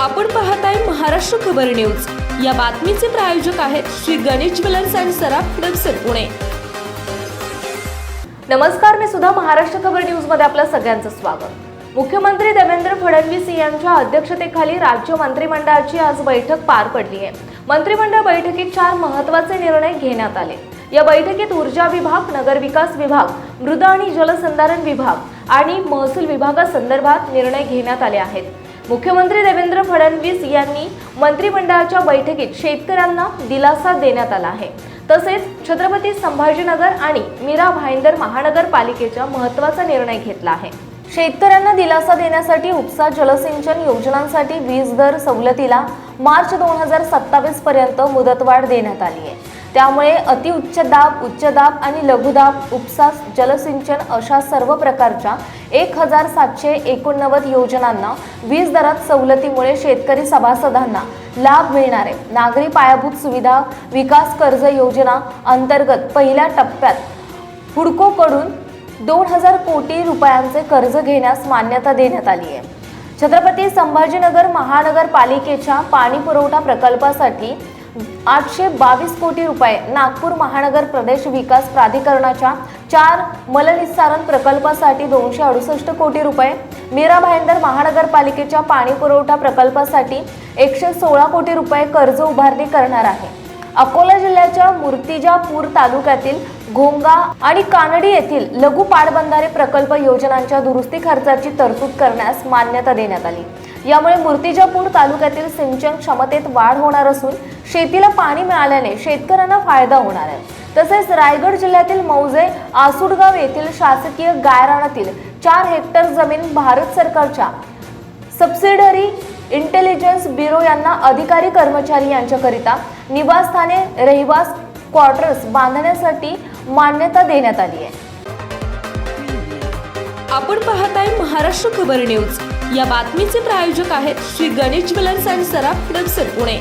आपण पाहताय महाराष्ट्र खबर न्यूज. या बातमीचे प्रायोजक आहेत श्री गणेश ज्वेलर्स अँड सराफ हडपसर पुणे. नमस्कार मी सुद्धा महाराष्ट्र खबर न्यूजमध्ये आपलं सगळ्यांचं स्वागत. मुख्यमंत्री देवेंद्र फडणवीस यांच्या अध्यक्षतेखाली राज्य मंत्रिमंडळाची आज बैठक पार पडली आहे. मंत्रिमंडळ बैठकीत चार महत्त्वाचे निर्णय घेण्यात आले. या बैठकीत ऊर्जा विभाग नगरविकास विभाग मृद आणि जलसंधारण विभाग आणि महसूल विभागासंदर्भात निर्णय घेण्यात आले आहेत. मुख्यमंत्री देवेंद्र फडणवीस यांनी मंत्रिमंडळाच्या बैठकीत शेतकऱ्यांना दिलासा देण्यात आला आहे. तसेच छत्रपती संभाजीनगर आणि मीरा भाईंदर महानगरपालिकेचा महत्त्वाचा निर्णय घेतला आहे. शेतकऱ्यांना दिलासा देण्यासाठी उपसा जलसिंचन योजनांसाठी वीज दर सवलतीला मार्च दोन हजार सत्तावीस पर्यंत मुदतवाढ देण्यात आली आहे. त्यामुळे अतिउच्च दाब उच्च दाब आणि लघुदाब उपसा जलसिंचन अशा सर्व प्रकारच्या एक हजार सातशे एकोणनव्वद योजनांना वीज दरात सवलतीमुळे शेतकरी सभासदांना लाभ मिळणार आहे नागरी पायाभूत सुविधा विकास कर्ज योजना अंतर्गत पहिल्या टप्प्यात हुडकोकडून दोन हजार कोटी रुपयांचे कर्ज घेण्यास मान्यता देण्यात आली आहे. छत्रपती संभाजीनगर महानगरपालिकेच्या पाणी पुरवठा प्रकल्पासाठी आठशे बावीस कोटी रुपये नागपूर महानगर प्रदेश विकास प्राधिकरणाच्या चार मलनिस्सारण प्रकल्पासाठी दोनशे अडुसष्ट कोटी रुपये मीरा भाईंदर महानगरपालिकेच्या पाणी पुरवठा प्रकल्पासाठी एकशे सोळा कोटी रुपये कर्ज उभारणी करणार आहे. अकोला जिल्ह्याच्या मूर्तिजापूर तालुक्यातील घोंगा आणि कानडी येथील लघु पाटबंधारे प्रकल्प योजनांच्या दुरुस्ती खर्चाची तरतूद करण्यास मान्यता देण्यात आली. यामुळे मूर्तिजापूर तालुक्यातील सिंचन क्षमतेत वाढ होणार असून शेतीला पाणी मिळाल्याने शेतकऱ्यांना फायदा होणार आहे. तसेच रायगड जिल्ह्यातील मौजे आसुडगाव येथील शासकीय गायरानातील चार हेक्टर जमीन भारत सरकारच्या सबसिडरी इंटेलिजन्स ब्युरो यांना अधिकारी कर्मचारी यांच्याकरिता निवासस्थाने रहिवास क्वार्टर्स बांधण्यासाठी मान्यता देण्यात आली आहे. आपण पाहताय महाराष्ट्र खबर न्यूज. या बातमीचे प्रायोजक आहेत श्री गणेश ज्वेलर्स अँड सराफ हडपसर पुणे.